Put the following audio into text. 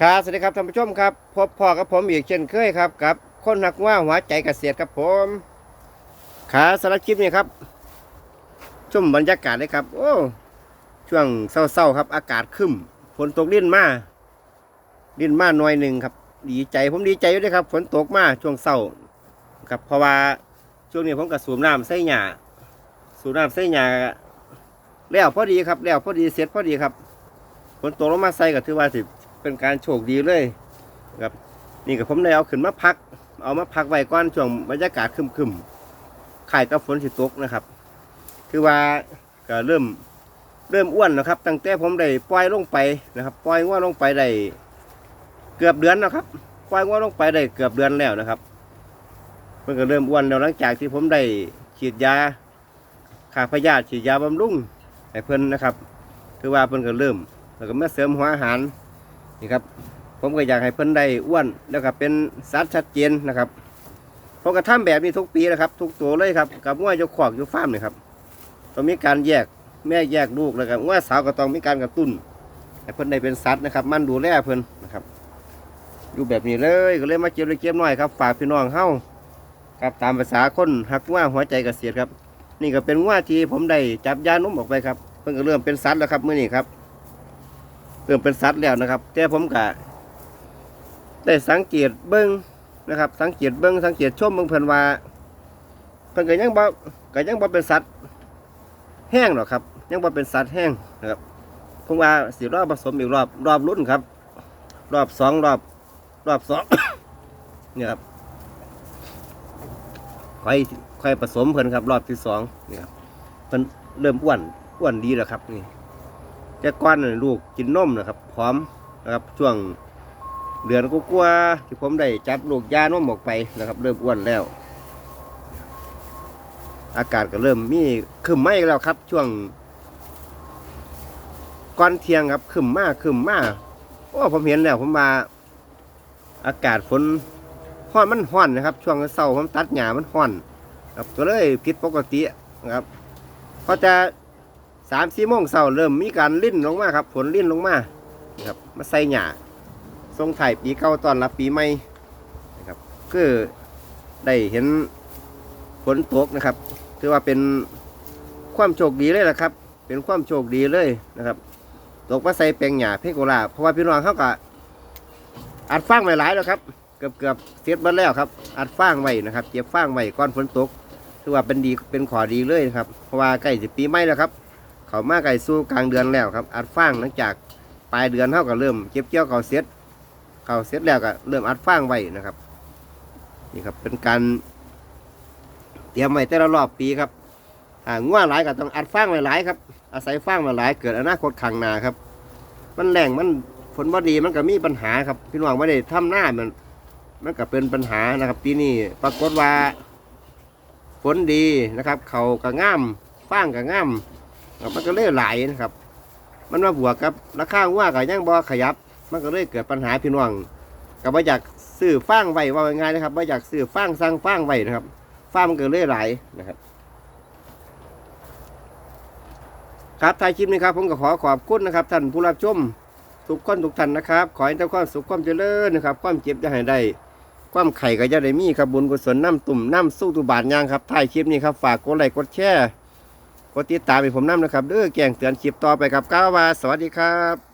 ครับสวัสดีครับท่านผู้ชมครับ พบพ่อกับผมอีกเช่นเคยครับกับคนหักว่าหัวใจเกษตรครับผมขาสารคลิปนี้ครับชมบรรยากาศเลยครับ โอ้ช่วงเศร้าๆครับ อากาศครึ้มฝนตกลิ้นมาลิ้นมาหน่อยหนึ่งครับ ดีใจผมดีใจอยู่ด้วยครับฝนตกมาช่วงเศร้าครับเพราะว่าช่วงนี้ผมกับสูบน้ำใส่หญ้าสูบน้ำใส่หญ้าแล้วพอดีครับแล้วพอดีเสร็จพอดีครับฝนตกลงมาใส่ก็ถือว่าสิ เป็นการโชคดีเลยครับนี่กับผมได้เอาขึ้นมาพัก เอามาพักไว้ก่อนช่วงบรรยากาศครึมๆข่กับฝนสิตกนะครับ คือว่าก็เริ่มเริ่มอ้วนนะครับ ตั้งแต่ผมได้ปล่อยลงไปนะครับปล่อยง้อลงไปได้เกือบเดือนนะครับปล่อยง้อลงไปได้เกือบเดือนแล้วนะครับมันก็เริ่มอ้วนแล้วหลังจากที่ผมได้ฉีดยาขาพยาธิฉีดยาบำรุงให้เพิ่นนะครับ คือว่าเพิ่นก็เริ่ม แล้วก็มาเสริมหัวอาหาร นี่ครับ ผมก็อยากให้เพิ่นได้อ้วนแล้วก็เป็นสัดชัดเจนนะครับผมก็ทำแบบนี้ทุกปีนะครับ ทุกตัวเลยครับกับง้วจะขอกอยู่ฟาร์มนี่ครับต้องมีการแยกแม่แยกลูกแล้วก็ง้วสาวก็ต้องมีการกระตุ้นให้เพิ่นได้เป็นสัตว์นะครับ มันดูแลเพิ่นนะครับอยู่แบบนี้เลยก็เลยมาเก็บเลยเก็บหน้อยครับฝากพี่น้องเฮาครับตามภาษาคนหักง้วหัวใจเกษตรครับ นี่ก็เป็นง้วที่ผมได้จับยานุ่มออกไปครับเพิ่นก็เริ่มเป็นสัตว์แล้วครับเมื้อนี้ครับ เริ่มเป็นสัตว์แล้วนะครับ แต่ผมกะได้สังเกตเบิ้งนะครับ สังเกตเบิ้งสังเกตชมเบิ้งเพิ่นว่าเพิ่นก็ยังบ่ก็ยังบ่เป็นสัตว์แห้งหรอกครับ ยังบ่เป็นสัตว์แห้งนะครับผมว่าสิรอบผสมอีกรอบรอบรุ่นครับ รอบสองรอบ รอบสองเนี่ยครับค่อยค่อยผสมเพิ่นครับ รอบที่สองนี่ครับเพิ่นเริ่มอ้วนอ้วนดีแล้วครับนี่ แต่ก้อนลูกกินนมนะครับพร้อมนะครับช่วงเดือนกว่าๆที่ผมได้จับลูกยานมออกไปนะครับ เริ่มอ้วนแล้ว อากาศก็เริ่มมีขึ้นไหมแล้วครับ ช่วงก่อนเที่ยงครับขึ้นมากขึ้นมากโอ้ผมเห็นแล้วผมมาอากาศฝนห้อนมันห้อนนะครับ ช่วงเสาร์ผมตัดหญ้ามันห้อน ครับก็เลยผิดปกตินะครับพราะจะ สามสี่โมงเช้าเริ่มมีการลิ่นลงมาครับฝนลิ่นลงมานะครับมาใส่หญ้าทรงไถ่ายปีเก่าตอนรับปีใหม่นะครับคือได้เห็นฝนตกนะครับ ถือว่าเป็นความโชคดีเลยละครับ เป็นความโชคดีเลยนะครับ ตกมาใส่แปลงหญ้าเพโกลาเพราะว่าพี่น้องเขาก็อัดฟางไว้หลายแล้วครับ เกือบเกือบเสร็จหมดแล้วครับ อัดฟางไว้นะครับเก็บฟางไว้ก่อนฝนตก ถือว่าเป็นดีเป็นขอดีเลยนะครับ เพราะว่าใกล้สิปีใหม่แล้วครับ เขามาไก่สู้กลางเดือนแล้วครับอัดฟางหลังจากปลายเดือนเท่ากับเริ่มเก็บเกี่ยวเขาเสร็จเขาเสร็จแล้วก็เริ่มอัดฟางไว้นะครับนี่ครับเป็นการเตรียมไว้แต่ละรอบปีครับอ่าง่วหลายก็ต้องอัดฟางไว้หลายครับอาศัยฟางมาหลายเกิดอนาคตข้างหน้าครับ มันแรงมันฝนบ่ดีมันก็มีปัญหาครับพี่น้องไม่ได้ทำหน้ามันมันก็เป็นปัญหานะครับปีนี้ปรากฏว่าฝนดีนะครับ เขาก็ง่ามฟางก็ง่าม ครับมันก็เลยไหลายนะครับ มันมาบวกกับราคาว่ากับยังบ่ขยับ มันก็เลยเกิดปัญหาพี่น้องกับว่าอยากซื้อฟางไว้ว่าง่ายนะครับว่าอยากซื้อฟางสร้างฟางไว้นะครับฟางมันก็เลยไหลายนะครับ ครับท้ายคลิปนี้ครับ ผมก็ขอขอบคุณนะครับท่านผู้รับชมทุกคนทุกท่านนะครับ ขอให้ทุกคนสุขความเจริญนะครับ ความเจ็บจะให้ได้ความไข่ก็จะได้มีครับบุญกุศลน้ำตุ่มน้ำสู้ตุบาทยางครับท้ายคลิปนี้ครับฝากกดไลค์กดแชร์ กดติดตามให้ผมน้ำนะครับเด้อแกงเตือนคลิปต่อไปครับก้าวาสวัสดีครับ